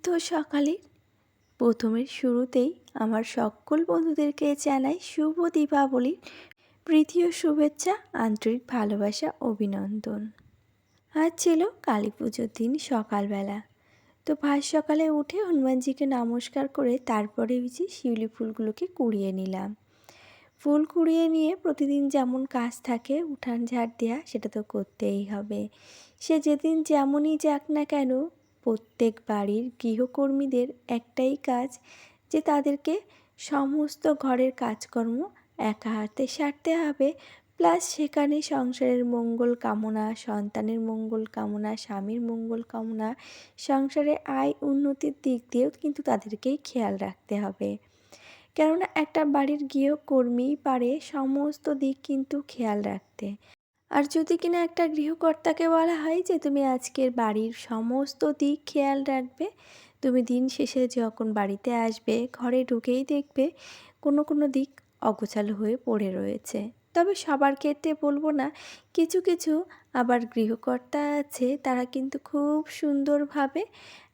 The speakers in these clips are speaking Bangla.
স্নিগ্ধ সকালে। প্রথমের শুরুতেই আমার সকল বন্ধুদেরকে জানাই শুভ দীপাবলির প্রীতীয় শুভেচ্ছা, আন্তরিক ভালোবাসা, অভিনন্দন। আজ ছিল কালী পুজোর দিন সকালবেলা। তো ভাই সকালে উঠে হনুমানজিকে নমস্কার করে তারপরে যে শিউলি ফুলগুলোকে কুড়িয়ে নিলাম। ফুল কুড়িয়ে নিয়ে প্রতিদিন যেমন কাজ থাকে, উঠান ঝাড় দেওয়া সেটা তো করতেই হবে। সে যেদিন যেমনই যাক না কেন প্রত্যেক বাড়ির গৃহকর্মীদের একটাই কাজ, যে তাদেরকে সমস্ত ঘরের কাজকর্ম একা হাতে সারতে হবে। প্লাস সেখানে সংসারের মঙ্গল কামনা, সন্তানের মঙ্গল কামনা, স্বামীর মঙ্গল কামনা সংসারে আয় উন্নতির দিক দিয়েও কিন্তু তাদেরকেই খেয়াল রাখতে হবে। কেননা একটা বাড়ির গৃহকর্মী পারে সমস্ত দিক কিন্তু খেয়াল রাখতে। আর যদি কিনা একটা গৃহকর্তাকে বলা হয় যে তুমি আজকের বাড়ির সমস্ত দিক খেয়াল রাখবে, তুমি দিন শেষে যখন বাড়িতে আসবে, ঘরে ঢুকেই দেখবে কোনো কোনো দিক অগোছালো হয়ে পড়ে রয়েছে। তবে সবার ক্ষেত্রে বলব না, কিছু কিছু আবার গৃহকর্তা আছে, তারা কিন্তু খুব সুন্দরভাবে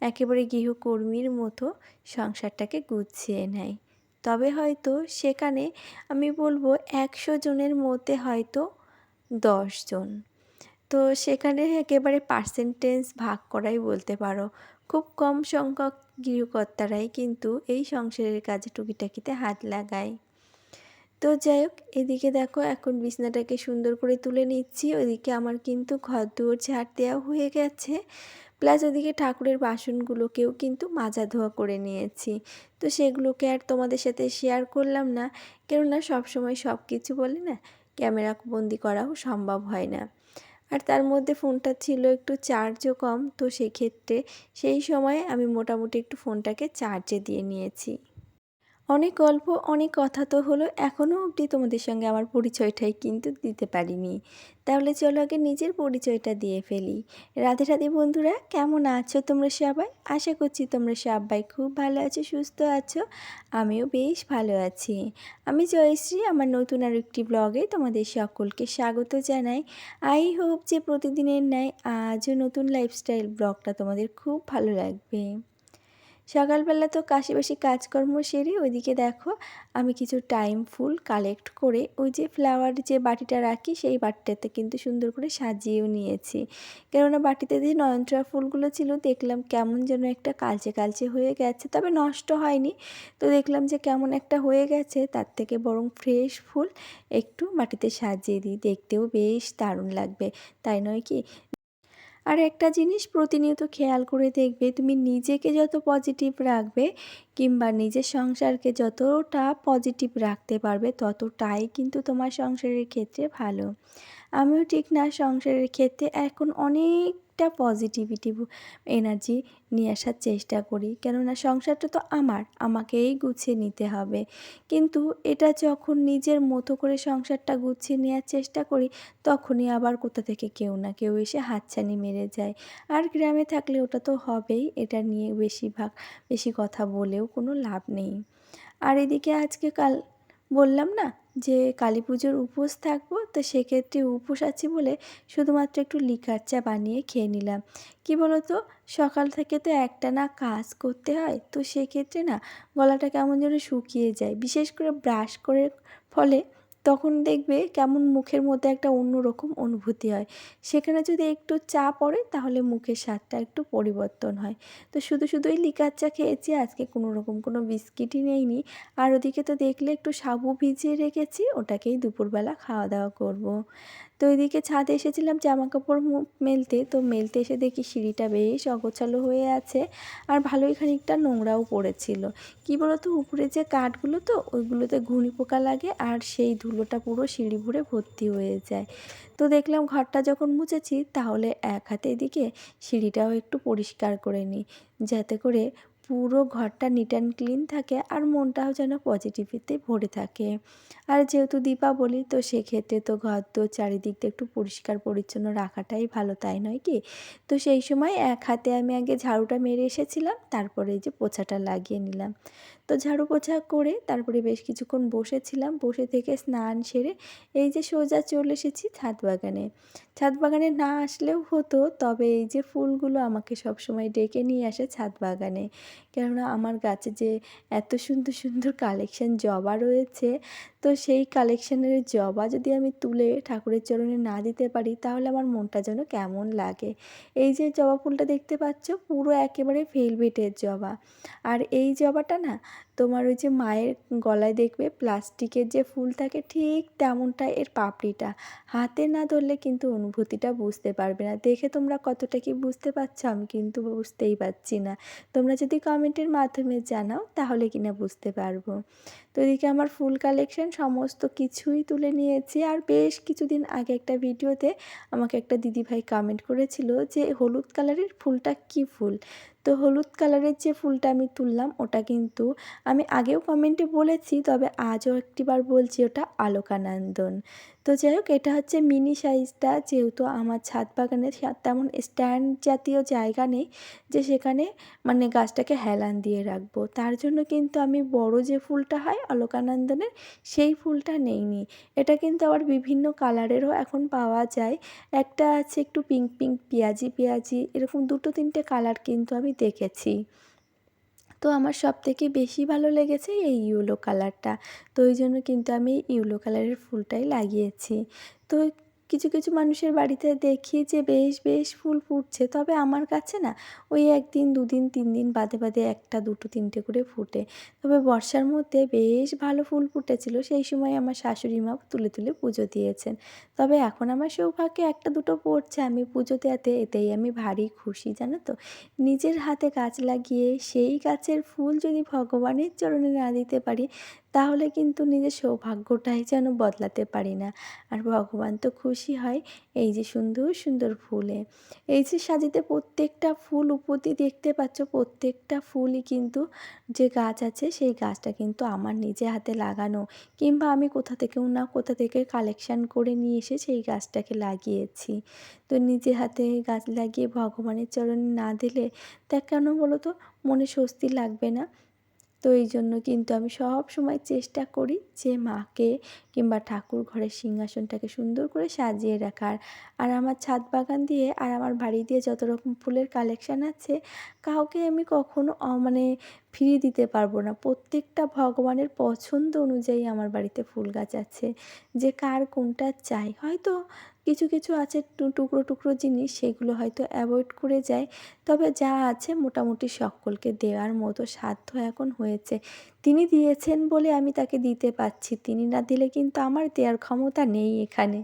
একেবারে গৃহকর্মীর মতো সংসারটাকে গুছিয়ে নেয়। তবে হয়তো সেখানে আমি বলব একশো জনের মধ্যে হয়তো জন। তো সেখানে একেবারে পার্সেন্টেজ ভাগ করাই বলতে পারো। খুব কম সংখ্যক গৃহকর্তারাই কিন্তু এই সংসারের কাজে টুকিটাকিতে হাত লাগায়। তো যাই হোক, এদিকে দেখো এখন বিছনাটাকে সুন্দর করে তুলে নিচ্ছি। ওদিকে আমার কিন্তু ঘর দুয়ার ঝাড় দেওয়া হয়ে গেছে। প্লাস ওদিকে ঠাকুরের বাসনগুলোকেও কিন্তু মাজা ধোয়া করে নিয়েছি। তো সেগুলোকে আর তোমাদের সাথে শেয়ার করলাম না। কেননা সবসময় সব কিছু বলে না ক্যামেরা বন্দি করাও সম্ভব হয় না। আর তার মধ্যে ফোনটা ছিল একটু চার্জও কম, তো সেক্ষেত্রে সেই সময় আমি মোটামুটি একটু ফোনটাকে চার্জে দিয়ে নিয়েছি। অনেক গল্প, অনেক কথা তো হলো এখনও অবধি তোমাদের সঙ্গে আমার পরিচয়টাই কিন্তু দিতে পারিনি। তাহলে চলো আগে নিজের পরিচয়টা দিয়ে ফেলি। রাধে রাধে বন্ধুরা, কেমন আছো তোমরা সবাই? আশা করছি তোমরা সবাই খুব ভালো আছো, সুস্থ আছো, আমিও বেশ ভালো আছি। আমি জয়শ্রী, আমার নতুন আর একটি ব্লগে তোমাদের সকলকে স্বাগত জানাই। আই হোপ যে প্রতিদিনের ন্যায় আজও নতুন লাইফস্টাইল ব্লগটা তোমাদের খুব ভালো লাগবে। সকালবেলা তো কাশিবাসি কাজকর্ম সেরে ওইদিকে দেখো আমি কিছু টাইম ফুল কালেক্ট করে ওই যে ফ্লাওয়ার যে বাটিটা রাখি সেই বাটিটাতে কিন্তু সুন্দর করে সাজিয়েও নিয়েছি। কেননা বাটিতে যে নয়নতরা ফুলগুলো ছিল দেখলাম কেমন যেন একটা কালচে কালচে হয়ে গেছে, তবে নষ্ট হয়নি। তো দেখলাম যে কেমন একটা হয়ে গেছে, তার থেকে বরং ফ্রেশ ফুল একটু মাটিতে সাজিয়ে দিই, দেখতেও বেশ দারুণ লাগবে। তাই নয় কি? আর একটা জিনিস প্রতিনিয়ত খেয়াল করে দেখবে, তুমি নিজেকে যত পজিটিভ রাখবে কিংবা নিজের সংসারকে যতটা পজিটিভ রাখতে পারবে ততটাই কিন্তু তোমার সংসারের ক্ষেত্রে ভালো। আমিও ঠিক না সংসারের ক্ষেত্রে, এখন অনেক একটা পজিটিভিটি এনার্জি নিয়ে আসার চেষ্টা করি। কেননা সংসারটা তো আমার, আমাকেই গুছিয়ে নিতে হবে। কিন্তু এটা যখন নিজের মতো করে সংসারটা গুছিয়ে নেওয়ার চেষ্টা করি, তখনই আবার কোথা থেকে কেউ না কেউ এসে হাতছানি মেরে যায়। আর গ্রামে থাকলে ওটা তো হবেই, এটা নিয়ে বেশিরভাগ, বেশি কথা বলেও কোনো লাভ নেই। আর এদিকে আজকে কাল বললাম না যে কালী পুজোর উপোস থাকব, তো সেক্ষেত্রে উপোস আছি বলে শুধুমাত্র একটু লিকার চা বানিয়ে খেয়ে নিলাম। কি বলতো? সকাল থেকে তো একটা না কাজ করতে হয়, তো সেক্ষেত্রে না গলাটা কেমন যেন শুকিয়ে যায়। বিশেষ করে ব্রাশ করে ফলে তখন দেখবে কেমন মুখের মধ্যে একটা অন্যরকম অনুভূতি হয়। সেখানে যদি একটু চা পড়ে, তাহলে মুখের স্বাদটা একটু পরিবর্তন হয়। তো শুধু শুধুই লিকার চা খেয়েছি, আজকে কোনো রকম কোনো বিস্কিটই নেইনি। আর ওদিকে তো দেখলে একটু সাবু ভিজিয়ে রেখেছি, ওটাকেই দুপুরবেলা খাওয়া দাওয়া করব। তো ওইদিকে ছাদে এসেছিলাম জামা কাপড় মেলতে। তো মেলতে এসে দেখি সিঁড়িটা বেশ অগোছালো হয়ে আছে আর ভালোই খানিকটা নোংরাও পড়েছিল। কি বলতো, উপরে যে কাঠগুলো তো, ওইগুলোতে ঘুনি পোকা লাগে আর সেই ধুলোটা পুরো সিঁড়ি ভরে ভর্তি হয়ে যায়। তো দেখলাম ঘরটা যখন মুছেছি, তাহলে এক হাতে এদিকে সিঁড়িটাও একটু পরিষ্কার করে নিই, যাতে করে পুরো ঘরটা নিট অ্যান্ড ক্লিন থাকে আর মনটাও যেন পজিটিভিতে ভরে থাকে। আর যেহেতু দীপাবলি, তো সেক্ষেত্রে তো ঘর তো চারিদিক দিয়ে একটু পরিষ্কার পরিচ্ছন্ন রাখাটাই ভালো, তাই নয় কি? তো সেই সময় এক হাতে আমি আগে ঝাড়ুটা মেরে এসেছিলাম, তারপরে এই যে পোছাটা লাগিয়ে নিলাম। তো ঝাড়ু পোছা করে তারপরে বেশ কিছুক্ষণ বসেছিলাম। বসে থেকে স্নান সেরে এই যে সোজা চলে এসেছি ছাদ বাগানে। ছাদ বাগানে না আসলেও হতো, তবে এই যে ফুলগুলো আমাকে সবসময় ডেকে নিয়ে আসে ছাদ বাগানে। কেননা আমার গাছে যে এত সুন্দর সুন্দর কালেকশান জবা রয়েছে, তো সেই কালেকশানের জবা যদি আমি তুলে ঠাকুরের চরণে না দিতে পারি, তাহলে আমার মনটা যেন কেমন লাগে। এই যে জবা ফুলটা দেখতে পাচ্ছ, পুরো একেবারে ভেলভেটের জবা। আর এই জবাটা না তোমার ওই যে মায়ের গলায় দেখবে প্লাস্টিকের যে ফুল থাকে ঠিক তেমনটা এর পাপড়িটা। হাতে না ধরলে কিন্তু অনুভূতিটা বুঝতে পারবে না। দেখে তোমরা কতটা কি বুঝতে পারছ আমি কিন্তু বুঝতেই পারছি না। তোমরা যদি কমেন্টের মাধ্যমে জানাও তাহলে কিনা বুঝতে পারব। তো এদিকে আমার ফুল কালেকশন সমস্ত কিছুই তুলে নিয়েছি। আর বেশ কিছুদিন আগে একটা ভিডিওতে আমাকে একটা দিদিভাই কমেন্ট করেছিল যে, হলুদ কালারের ফুলটা কি ফুল? তো হলুদ কালারের যে ফুলটা আমি তুললাম, ওটা কিন্তু আমি আগেও কমেন্টে বলেছি, তবে আজও একটিবার বলছি, ওটা আলোকানন্দন। তো যাই হোক, এটা হচ্ছে মিনি সাইজটা যেহেতু আমার ছাদ বাগানে তেমন স্ট্যান্ড জাতীয় জায়গা নেই, যে সেখানে মানে গাছটাকে হেলান দিয়ে রাখব। তার জন্য কিন্তু আমি বড় যে ফুলটা হয় অলোকানন্দনের, সেই ফুলটা নেইনি। এটা কিন্তু আবার বিভিন্ন কালারেরও এখন পাওয়া যায়। একটা আছে একটু পিঙ্ক পিঙ্ক পেঁয়াজি পেঁয়াজি, এরকম দুটো তিনটে কালার কিন্তু আমি দেখেছি। তো আমার সব থেকে বেশি ভালো লেগেছে এই ইউলো কালারটা। তো ওই জন্য কিন্তু আমি ইউলো কালারের ফুলটাই লাগিয়েছি। তো কিছু কিছু মানুষের বাড়িতে দেখি যে বেশ বেশ ফুল ফুটছে। তবে আমার কাছে না ওই একদিন, দুদিন, তিন দিন বাদে বাদে একটা, দুটো, তিনটে করে ফুটে। তবে বর্ষার মধ্যে বেশ ভালো ফুল ফুটেছিল। সেই সময় আমার শাশুড়ি মা তুলে তুলে পুজো দিয়েছেন। তবে এখন আমার সৌভাগ্যে একটা, দুটো পড়ছে। আমি পুজো দেওয়াতে এতেই আমি ভারী খুশি, জানো তো? নিজের হাতে গাছ লাগিয়ে সেই গাছের ফুল যদি ভগবানের চরণে না দিতে পারি তাহলে কিন্তু নিজের সৌভাগ্যটাই যেন বদলাতে পারি না। আর ভগবান তো খুশি হয় এই যে সুন্দর সুন্দর ফুলে। এই যে সাজিতে প্রত্যেকটা ফুল উপতি দেখতে পাচ্ছ, প্রত্যেকটা ফুলই কিন্তু যে গাছ আছে, সেই গাছটা কিন্তু আমার নিজে হাতে লাগানো। কিংবা আমি কোথা থেকেও না কোথা থেকে কালেকশান করে নিয়ে এসে সেই গাছটাকে লাগিয়েছি। তো নিজে হাতে গাছ লাগিয়ে ভগবানের চরণে না দিলে তা কেন বলো তো? মনে স্বস্তি লাগবে না। তো এই জন্য কিন্তু আমি সব সময় চেষ্টা করি যে মাকে কিংবা ঠাকুর ঘরের সিংহাসনটাকে সুন্দর করে সাজিয়ে রাখার। আর আমার ছাদ বাগান দিয়ে আর আমার বাড়ি দিয়ে যত রকম ফুলের কালেকশান আছে, কাউকে আমি কখনো মানে ফিরিয়ে দিতে পারব না। প্রত্যেকটা ভগবানের পছন্দ অনুযায়ী আমার বাড়িতে ফুল গাছ আছে। যে কার কোনটা চাই, হয়তো কিছু কিছু আছে টুকরো টুকরো জিনিস, সেগুলো হয়তো অ্যাভয়েড করে যায়। তবে যা আছে মোটামুটি সকলকে দেওয়ার মতো সাধ্য এখন হয়েছে। তিনি দিয়েছেন বলে আমি তাকে দিতে পারছি। তিনি না দিলে কিন্তু আমার দেওয়ার ক্ষমতা নেই এখানে।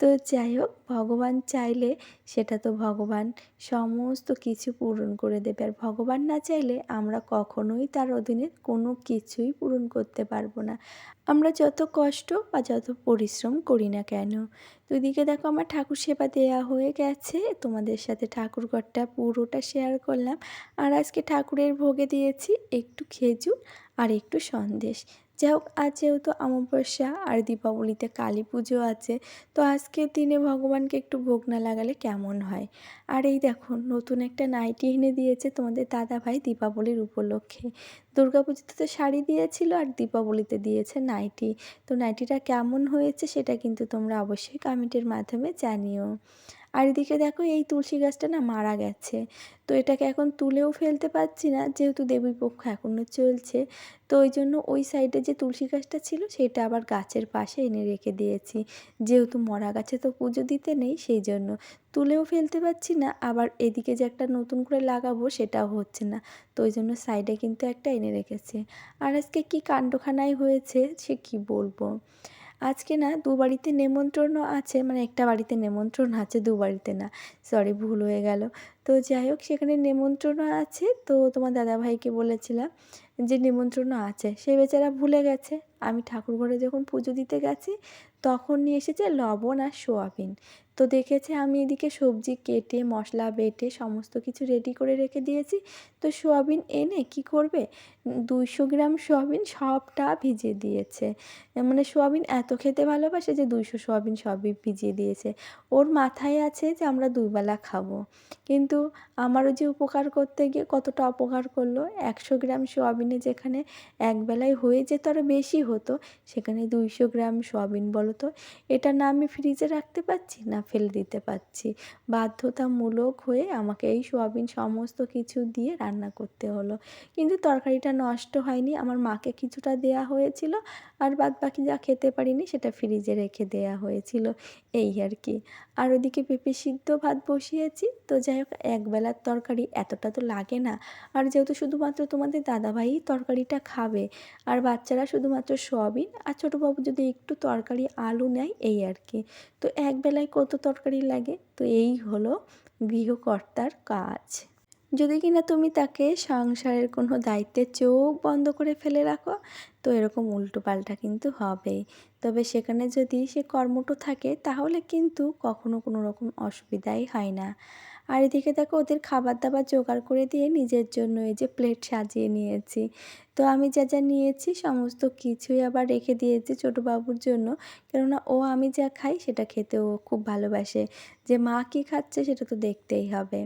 তো যাই হোক, ভগবান চাইলে সেটা তো ভগবান সমস্ত কিছু পূরণ করে দেবে। আর ভগবান না চাইলে আমরা কখনোই তার অধীনে কোনো কিছুই পূরণ করতে পারব না। আমরা যত কষ্ট বা যত পরিশ্রম করি না কেন? দুদিকে দেখো আমার ঠাকুর সেবা দেওয়া হয়ে গেছে। তোমাদের সাথে ঠাকুর ঘরটা পুরোটা শেয়ার করলাম। আর আজকে ঠাকুরের ভোগে দিয়েছি একটু খেজুর আর একটু সন্দেশ। যাই হোক, আজ যেহেতু অমাবস্যা আর দীপাবলিতে কালী পুজো আছে, তো আজকের দিনে ভগবানকে একটু ভোগ না লাগালে কেমন হয়? আর এই দেখো, নতুন একটা নাইটি এনে দিয়েছে তোমাদের দাদা ভাই দীপাবলির উপলক্ষে। দুর্গাপুজোতে তো শাড়ি দিয়েছিল আর দীপাবলিতে দিয়েছে নাইটি। তো নাইটিটা কেমন হয়েছে সেটা কিন্তু তোমরা অবশ্যই কমেন্টের মাধ্যমে জানিও। আর এদিকে দেখো এই তুলসী গাছটা না মারা গেছে। তো এটাকে এখন তুলেও ফেলতে পারছি না, যেহেতু দেবী পক্ষ এখনও চলছে। তো ওই জন্য ওই সাইডে যে তুলসী গাছটা ছিল, সেটা আবার গাছের পাশে এনে রেখে দিয়েছি। যেহেতু মরা গাছে তো পুজো দিতে নেই, সেই জন্য তুলেও ফেলতে পারছি না। আবার এদিকে যে একটা নতুন করে লাগাবো, সেটাও হচ্ছে না। তো ওই জন্য সাইডে কিন্তু একটা এনে রেখেছে। আর আজকে কী কাণ্ডখানাই হয়েছে, সে কি বলব? আজকে না দু বাড়িতে নেমন্ত্রণও আছে মানে একটা বাড়িতে নেমন্ত্রণ আছে, দু বাড়িতে না। সরি ভুল হয়ে গেল। তো যাই হোক, সেখানে নেমন্ত্রণও আছে। তো তোমার দাদাভাইকে বলেছিলাম যে নিমন্ত্রণ আছে। সে বেচারা ভুলে গেছে। আমি ঠাকুর ঘরে যখন পুজো দিতে গেছি তখন নিয়ে এসেছে লবণ আর সোয়াবিন। তো দেখেছে আমি এদিকে সবজি কেটে, মশলা বেটে সমস্ত কিছু রেডি করে রেখে দিয়েছি। তো সোয়াবিন এনে কি করবে? দুইশো গ্রাম সোয়াবিন সবটা ভিজিয়ে দিয়েছে। মানে সোয়াবিন এত খেতে ভালোবাসে যে দুইশো সোয়াবিন সবই ভিজিয়ে দিয়েছে। ওর মাথায় আছে যে আমরা দুবেলা খাব। কিন্তু আমারও যে উপকার করতে গিয়ে কতটা অপকার করল, একশো গ্রাম সোয়াবিনে যেখানে একবেলায় হয়ে যেত আরও বেশি হতো, সেখানে দুইশো গ্রাম সোয়াবিন বলো তো এটা না আমি ফ্রিজে রাখতে পারছি, না ফেলে দিতে পারছি? বাধ্যতামূলক হয়ে আমাকে এই সোয়াবিন সমস্ত কিছু দিয়ে রান্না করতে হলো। কিন্তু তরকারিটা নষ্ট হয়নি, আমার মাকে কিছুটা দেয়া হয়েছিল, আর বাদ বাকি যা খেতে পারিনি সেটা ফ্রিজে রেখে দেয়া হয়েছিল, এই আর কি। আর ওদিকে পেঁপে সিদ্ধ ভাত বসিয়েছি, তো যাই হোক, একবেলার তরকারি এতটা তো লাগে না। আর যেহেতু শুধুমাত্র তোমাদের দাদাভাই তরকারিটা খাবে, আর বাচ্চারা শুধুমাত্র সয়াবিন, আর ছোটোবাবু যদি একটু তরকারি আলু নেয়, এই আর কি তো একবেলায় কত তরকারি লাগে? তো এই হলো গৃহকর্তার কাজ। যদি কিনা তুমি তাকে সংসারের কোনো দায়িত্বে চোখ বন্ধ করে ফেলে রাখো, তো এরকম উল্টো পাল্টা কিন্তু হবেই। তবে সেখানে যদি সে কর্মঠ থাকে, তাহলে কিন্তু কখনো কোনো রকম অসুবিধাই হয় না। আর এদিকে দেখো ওদের খাবার দাবার জোগাড় করে দিয়ে নিজের জন্য এই যে প্লেট সাজিয়ে নিয়েছি। তো আমি যা যা নিয়েছি সমস্ত কিছুই আবার রেখে দিয়েছি ছোটো বাবুর জন্য। কেননা ও আমি যা খাই সেটা খেতে ও খুব ভালোবাসে। যে মা কী খাচ্ছে সেটা তো দেখতেই হবে।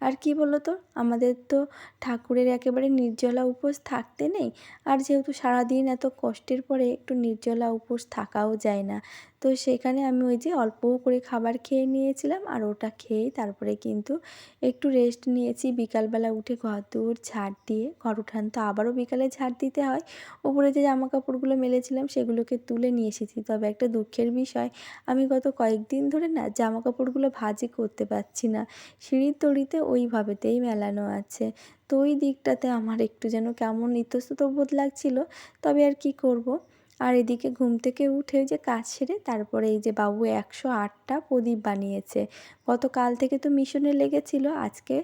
আর কি বলো তো? আমাদের তো ঠাকুরের একেবারে নির্জলা উপোস থাকতে নেই। আর যেহেতু সারাদিন এত কষ্টের পরে একটু নির্জলা উপোস থাকাও যায় না, তো সেখানে আমি ওই যে অল্প করে খাবার খেয়ে নিয়েছিলাম আর ওটা খেয়েই তারপরে কিন্তু একটু রেস্ট নিয়েছি। বিকালবেলা উঠে ঘর দূর ঝাড় দিয়ে, ঘর উঠান তো আবারও বিকালে ঝাড় দিতে হয়। উপরে যে জামা কাপড়গুলো মেলেছিলাম সেগুলোকে তুলে নিয়ে এসেছি। তবে একটা দুঃখের বিষয়, আমি গত কয়েকদিন ধরে না জামা কাপড়গুলো ভাজি করতে পারছি না। সিঁড়ির তড়িতে ওইভাবেতেই মেলানো আছে। তো ওই দিকটাতে আমার একটু যেন কেমন ইতস্তত বোধ লাগছিল, তবে আর কি করব? আর এদিকে ঘুম থেকে উঠে যে কাজ সেরে তারপরে এই যে বাবু একশো আটটা প্রদীপ বানিয়েছে। গতকাল থেকে তো মিশনে লেগেছিল, আজকে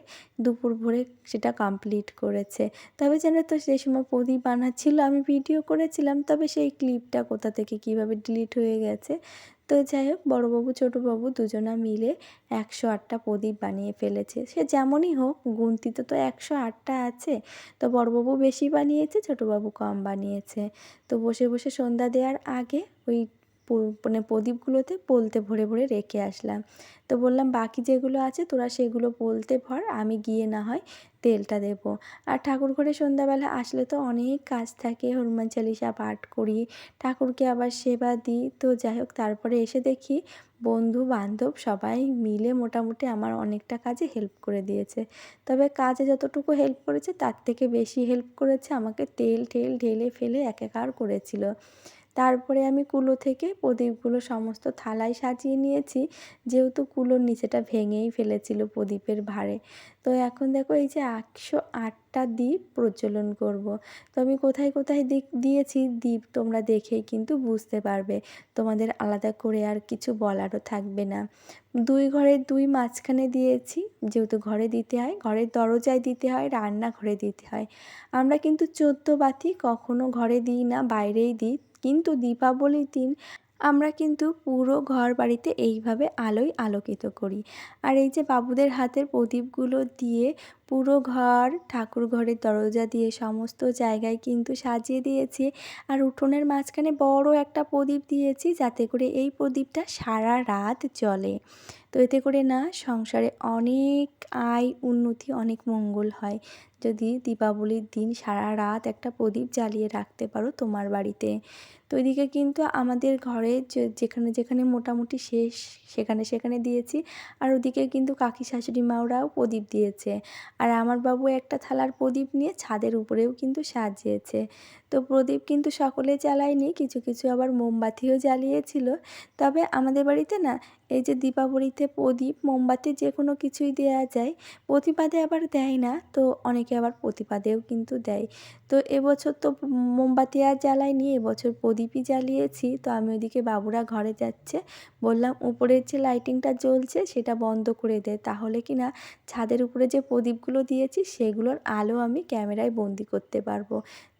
দুপুর ভোরে সেটা কমপ্লিট করেছে। তবে যেন তো সেই সময় প্রদীপ বানাচ্ছিল, আমি ভিডিও করেছিলাম, তবে সেই ক্লিপটা কোথা থেকে কীভাবে ডিলিট হয়ে গেছে তো যাই হোক, বড়োবাবু, ছোটোবাবু দুজনা মিলে একশো আটটা প্রদীপ বানিয়ে ফেলেছে। সে যেমনই হোক গুনতিতে তো একশো আটটা আছে। তো বড়োবাবু বেশি বানিয়েছে, ছোটোবাবু কম বানিয়েছে। তো বসে বসে সন্ধ্যা দেওয়ার আগে ওই মানে প্রদীপগুলোতে পোলতে ভরে ভরে রেখে আসলাম। তো বললাম, বাকি যেগুলো আছে তোরা সেগুলো পোলতে ভর, আমি গিয়ে না হয় তেলটা দেবো। আর ঠাকুর ঘরে সন্ধ্যাবেলা আসলে তো অনেক কাজ থাকে, হনুমান চালিসা পাঠ করি, ঠাকুরকে আবার সেবা দিই। তো যাই হোক, তারপরে এসে দেখি বন্ধু বান্ধব সবাই মিলে মোটামুটি আমার অনেকটা কাজে হেল্প করে দিয়েছে। তবে কাজে যতটুকু হেল্প করেছে তার থেকে বেশি হেল্প করেছে আমাকে তেল টেল ঢেলে ফেলে একাকার করেছিল। তারপরে আমি কুলো থেকে প্রদীপগুলো সমস্ত থালায় সাজিয়ে নিয়েছি। যেহেতু কুলোর নিচেটা ভেঙেই ফেলেছিল প্রদীপের ভারে তো এখন দেখো এই যে একশো আটটা দ্বীপ প্রজ্বলন করব। তো আমি কোথায় কোথায় দিক দিয়েছি? দ্বীপ তোমরা দেখেই কিন্তু বুঝতে পারবে। তোমাদের আলাদা করে আর কিছু বলারও থাকবে না। দুই ঘরের দুই মাঝখানে দিয়েছি। যেহেতু ঘরে দিতে হয়, ঘরের দরজায় দিতে হয়, রান্নাঘরে দিতে হয়। আমরা কিন্তু চোদ্দ বাতি কখনো ঘরে দিই না, বাইরেই দিই। কিন্তু দীপাবলির দিন আমরা কিন্তু পুরো ঘর বাড়িতে এইভাবে আলোয় আলোকিত করি। আর এই যে বাবুদের হাতের প্রদীপগুলো দিয়ে পুরো ঘর, ঠাকুর ঘরের দরজা দিয়ে সমস্ত জায়গায় কিন্তু সাজিয়ে দিয়েছি। আর উঠোনের মাঝখানে বড় একটা প্রদীপ দিয়েছি যাতে করে এই প্রদীপটা সারা রাত জ্বলে। তো এতে করে না সংসারে অনেক আয়, উন্নতি, অনেক মঙ্গল হয়। যদি দীপাবলির দিন সারা রাত একটা প্রদীপ জ্বালিয়ে রাখতে পারো তোমার বাড়িতে। তো ওইদিকে কিন্তু আমাদের ঘরে যেখানে যেখানে মোটামুটি শেষ, সেখানে সেখানে দিয়েছি। আর ওদিকে কিন্তু কাকি শাশুড়ি মাওরাও প্রদীপ দিয়েছে। আর আমার বাবু একটা থালার প্রদীপ নিয়ে ছাদের উপরেও কিন্তু সাজিয়েছে। তো প্রদীপ কিন্তু সকলে জ্বালায়নি, কিছু কিছু আবার মোমবাতিও জ্বালিয়েছিল। তবে আমাদের বাড়িতে না এই যে দীপাবলিতে প্রদীপ, মোমবাতি যে কোনো কিছুই দেয়া যায় প্রতিপাদে আবার দেয় না। তো অনেকে আবার প্রতিপাদেও কিন্তু দেয়। তো এবছর তো মোমবাতি আর জ্বালাইনি এবছর প্রদীপই জ্বালিয়েছি। তো আমি ওইদিকে বাবুরা ঘরে যাচ্ছে। বললাম, উপরের যে লাইটিংটা জ্বলছে, সেটা বন্ধ করে দে। তাহলে কি না ছাদের উপরে যে প্রদীপগুলো দিয়েছি, সেগুলোর আলো আমি ক্যামেরায় বন্দি করতে পারব।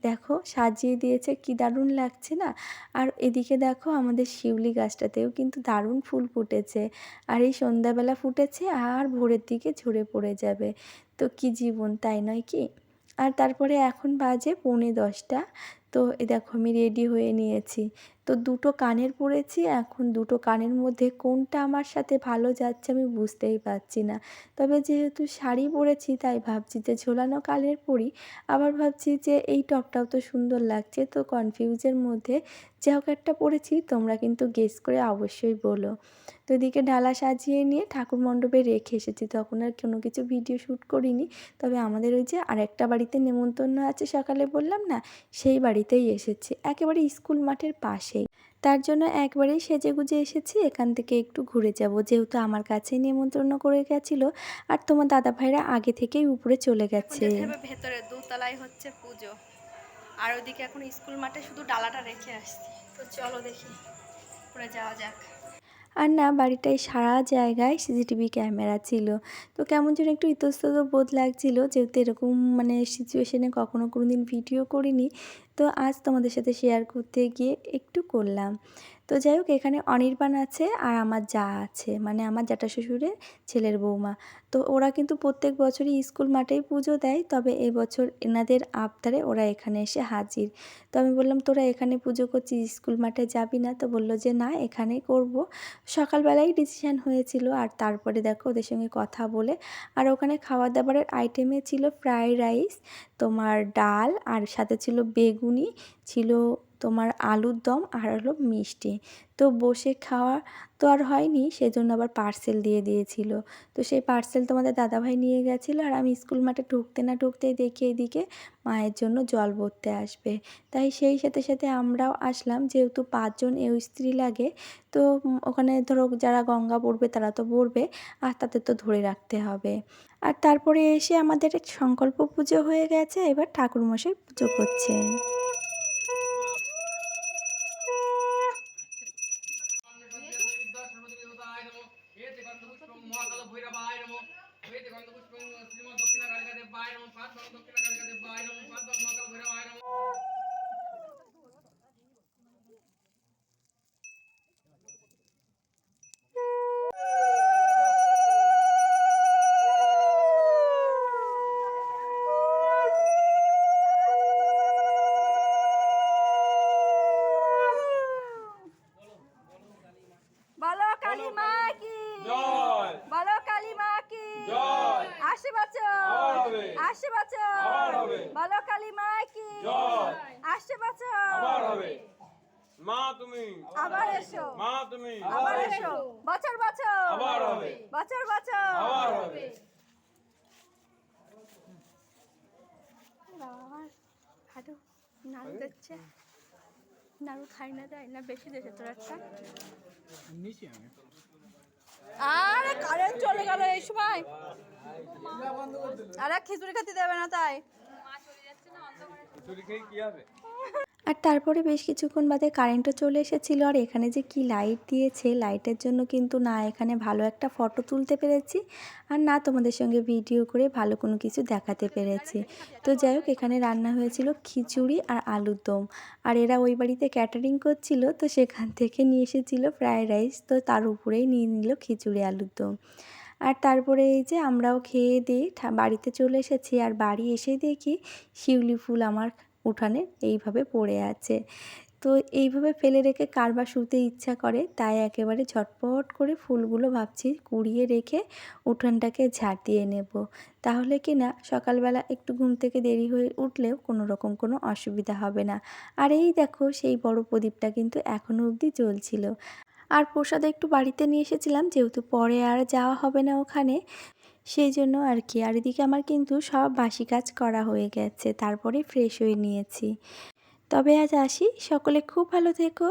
দেখো, সাজিয়ে দিয়েছে, কি দারুণ লাগছে না? আর এদিকে দেখো, আমাদের শিউলি গাছটাতেও কিন্তু দারুণ ফুল ফুটেছে। আর এই সন্ধ্যাবেলা ফুটেছে, আর ভোরের দিকে ঝরে পড়ে যাবে। তো কি জীবন, তাই নয় কি? আর তারপরে এখন বাজে পৌনে দশটা। তো দেখো আমি রেডি হয়ে নিয়েছি। তো দুটো কানের পরেছি, এখন দুটো কানের মধ্যে কোনটা আমার সাথে ভালো যাচ্ছে আমি বুঝতেই পারছি না। তবে যেহেতু শাড়ি পরেছি, তাই ভাবছি যে ঝোলানো কানের পরি। আবার ভাবছি যে এই টপটাও তো সুন্দর লাগছে, তো কনফিউজের মধ্যে যে হোক একটা পরেছি, তোমরা কিন্তু গেস করে অবশ্যই বলো। তো এদিকে ডালা সাজিয়ে নিয়ে ঠাকুর মণ্ডপে রেখে এসেছি, তখন আর কোনো কিছু ভিডিও শ্যুট করিনি। তবে আমাদের ওই যে আরেকটা বাড়িতে নেমন্তন্ন আছে, সকালে বললাম না, সেই বাড়িতেই এসেছি। একেবারে স্কুল মাঠের পাশেই তার জন্য একবারেই সেজে গুজে এসেছি, এখান থেকে একটু ঘুরে যাব। যেহেতু আমার কাছেই নিমন্ত্রণ করে গেছিল, আর তোমার দাদা ভাইরা আগে থেকেই উপরে চলে গেছে। ভেতরে দোতলায় হচ্ছে পুজো। আর ওইদিকে এখন স্কুল মাঠে শুধু ডালাটা রেখে আসছি। তো চলো দেখি উপরে যাওয়া যাক। আর না, বাড়িটায় সারা জায়গায় সিসিটিভি ক্যামেরা ছিল। তো কেমন যেন একটু ইতস্তত বোধ লাগছিল, যেহেতু এরকম মানে সিচুয়েশনে কখনো কোনো দিন ভিডিও করিনি। তো আজ তোমাদের সাথে শেয়ার করতে গিয়ে একটু করলাম। তো যাই হোক, এখানে অনির্বাণ আছে আর আমার যা আছে। মানে আমার জ্যাঠা শ্বশুরের ছেলের বৌমা। তো ওরা কিন্তু প্রত্যেক বছরই স্কুল মাঠেই পুজো দেয়, তবে এবছর এনাদের আবদারে ওরা এখানে এসে হাজির। তো আমি বললাম, তোরা এখানে পুজো করছিস, স্কুল মাঠে যাবি না? তো বলল যে, না, এখানেই করব। সকালবেলাই ডিসিশান হয়েছিল আর তারপরে দেখো ওদের সঙ্গে কথা বলে। আর ওখানে খাবার দাবারের আইটেমে ছিল ফ্রাইড রাইস তোমার ডাল আর সাথে ছিল বেগুনি, ছিল তোমার আলুর দম আর হলো মিষ্টি। তো বসে খাওয়া তো আর হয়নি, সেজন্য আবার পার্সেল দিয়ে দিয়েছিল। তো সেই পার্সেল তোমাদের দাদাভাই নিয়ে গেছিল আর আমি স্কুল মাঠে ঢুকতে না ঢুকতেই দেখি এদিকে মায়ের জন্য জল ভরতে আসবে। তাই সেই সাথে সাথে আমরাও আসলাম, যেহেতু পাঁচজন এও স্ত্রী লাগে, তো ওখানে ধরো যারা গঙ্গা পড়বে তারা তো পড়বে, আর তাদের তো ধরে রাখতে হবে। আর তারপরে এসে আমাদের সংকল্প পুজো হয়ে গেছে, এবার ঠাকুরমশাই পুজো করছে বলো কালী মা কি জয় বলো কালী মা কি জয় আসে বছর আবার হবে। আসে বছর আবার হবে। বলো কালী মা কি জয় আসে বছর আবার হবে। মা তুমি। আবার এসো। মা তুমি। আবার এসো। বছর বছর আবার হবে। বছর বছর আবার হবে। বাবা আমার হাঁটু নাড়ু দিচ্ছে। নাড়ু খাই না যায় না বেশি দিয়েছে তোর একটা। আরে কারেন্ট চলে গেল এই সময়। আরে খিচুড়ি খেতে দেবে না তাই। চুরি খেয়ে কি হবে? আর তারপরে বেশ কিছুক্ষণ বাদে কারেন্টও চলে এসেছিল। আর এখানে যে কি লাইট দিয়েছে লাইটের জন্য কিন্তু না, এখানে ভালো একটা ফটো তুলতে পেরেছি। আর না, তোমাদের সঙ্গে ভিডিও করে ভালো কোনো কিছু দেখাতে পেরেছি। তো যাই হোক, এখানে রান্না হয়েছিল খিচুড়ি আর আলুর দম। আর এরা ওই বাড়িতে ক্যাটারিং করছিল, তো সেখান থেকে নিয়ে এসেছিল ফ্রায়েড রাইস তো তার উপরেই নিয়ে নিল খিচুড়ি, আলুর দম। আর তারপরে এই যে আমরাও খেয়ে ঠা- বাড়িতে চলে এসেছি। আর বাড়ি এসে দেখি শিউলি ফুল আমার উঠানে এইভাবে পড়ে আছে। তো এইভাবে ফেলে রেখে কার বা শুতে ইচ্ছা করে, তাই একেবারে ঝটপট করে ফুলগুলো ভাবছি কুড়িয়ে রেখে উঠানটাকে ঝাড় দিয়ে নেব। তাহলে কি না, সকালবেলা একটু ঘুম থেকে দেরি হয়ে উঠলেও কোনো রকম কোনো অসুবিধা হবে না। আর এই দেখো, সেই বড় প্রদীপটা কিন্তু এখনও অবধি জ্বলছিল। আর প্রসাদ একটু বাড়িতে নিয়ে এসেছিলাম, যেহেতু পরে আর যাওয়া হবে না ওখানে। সেই জন্য আর কি। আর এদিকে আমার কিন্তু সব বাসি কাজ করা হয়ে গেছে, তারপরে ফ্রেশ হয়ে নিয়েছি। তবে আজ আসি, সকলে খুব ভালো থেকো।